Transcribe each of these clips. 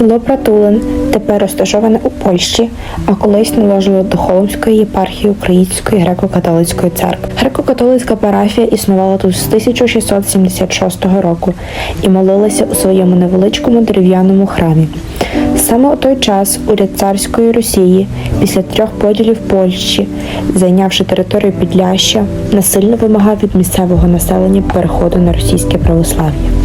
Село Пратулин тепер розташоване у Польщі, а колись належало до Холмської єпархії Української греко-католицької церкви. Греко-католицька парафія існувала тут з 1676 року і молилася у своєму невеличкому дерев'яному храмі. Саме у той час уряд царської Росії після трьох поділів Польщі, зайнявши територію Підляща, насильно вимагав від місцевого населення переходу на російське православ'я.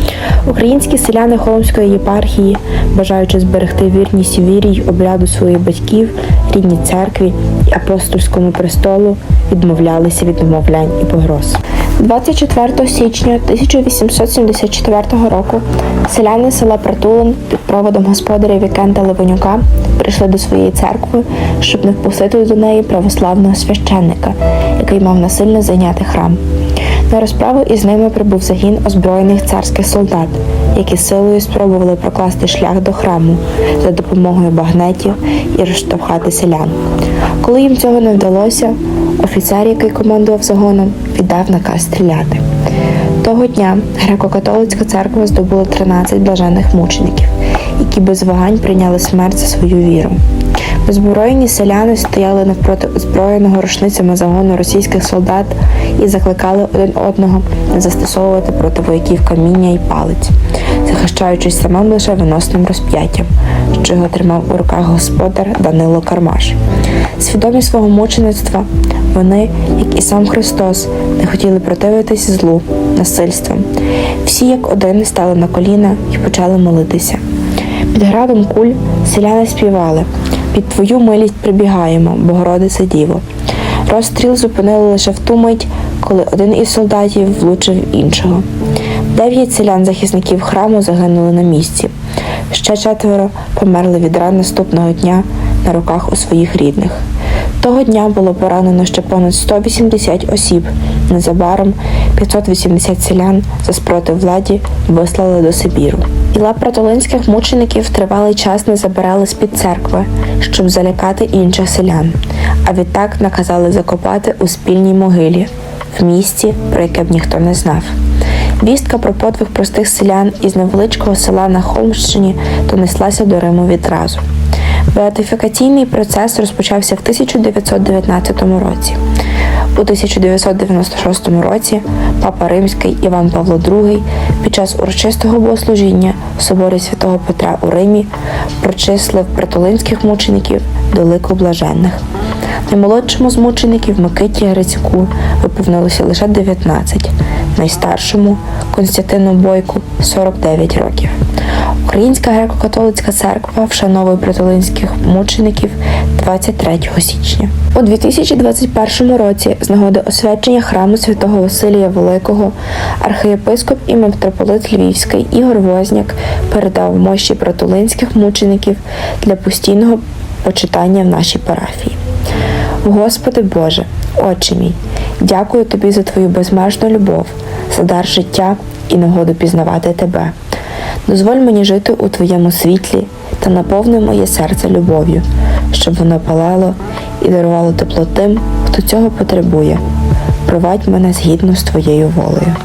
Українські селяни Холмської єпархії, бажаючи зберегти вірність вірі й обряду своїх батьків, рідній церкві і апостольському престолу, відмовлялися від умовлянь і погроз. 24 січня 1874 року селяни села Притулин під проводом господаря Вікента Левенюка прийшли до своєї церкви, щоб не впустити до неї православного священника, який мав насильно зайняти храм. На розправу із ними прибув загін озброєних царських солдат, які силою спробували прокласти шлях до храму за допомогою багнетів і розштовхати селян. Коли їм цього не вдалося, офіцер, який командував загоном, віддав наказ стріляти. Того дня греко-католицька церква здобула 13 блажених мучеників, які без вагань прийняли смерть за свою віру. Беззбройні селяни стояли навпроти озброєного рушницями загону російських солдат і закликали один одного застосовувати проти вояків каміння і палиць, захищаючись самим лише виносним розп'яттям, що його тримав у руках господар Данило Кармаш. Свідомі свого мучеництва, вони, як і сам Христос, не хотіли противитись злу, насильством. Всі як один стали на коліна і почали молитися. Під градом куль селяни співали під твою милість прибігаємо, Богородице Діво. Розстріл зупинили лише в ту мить, коли один із солдатів влучив іншого. Дев'ять селян-захисників храму загинули на місці. Ще четверо померли від ран наступного дня на руках у своїх рідних. Того дня було поранено ще понад 180 осіб. Незабаром 580 селян за спротив владі вислали до Сибіру. Тіла протолинських мучеників тривалий час не забирали з-під церкви, щоб залякати інших селян, а відтак наказали закопати у спільній могилі в місті, про яке б ніхто не знав. Вістка про подвиг простих селян із невеличкого села на Холмщині донеслася до Риму відразу. Беатифікаційний процес розпочався в 1919 році. У 1996 році папа Римський Іван Павло II під час урочистого богослужіння в соборі святого Петра у Римі прочислив притолинських мучеників до лику блаженних. Наймолодшому з мучеників Микиті Грицьку виповнилося лише 19, найстаршому Константину Бойку 49 років. Українська греко-католицька церква вшановує притолинських мучеників 23 січня. У 2021 році з нагоди освячення храму святого Василія Великого архієпископ і митрополит Львівський Ігор Возняк передав мощі притолинських мучеників для постійного почитання в нашій парафії. Господи Боже, Отче мій, дякую Тобі за Твою безмежну любов, за дар життя і нагоду пізнавати Тебе. Дозволь мені жити у Твоєму світлі та наповни моє серце любов'ю, щоб воно палало і дарувало тепло тим, хто цього потребує. Провадь мене згідно з Твоєю волею.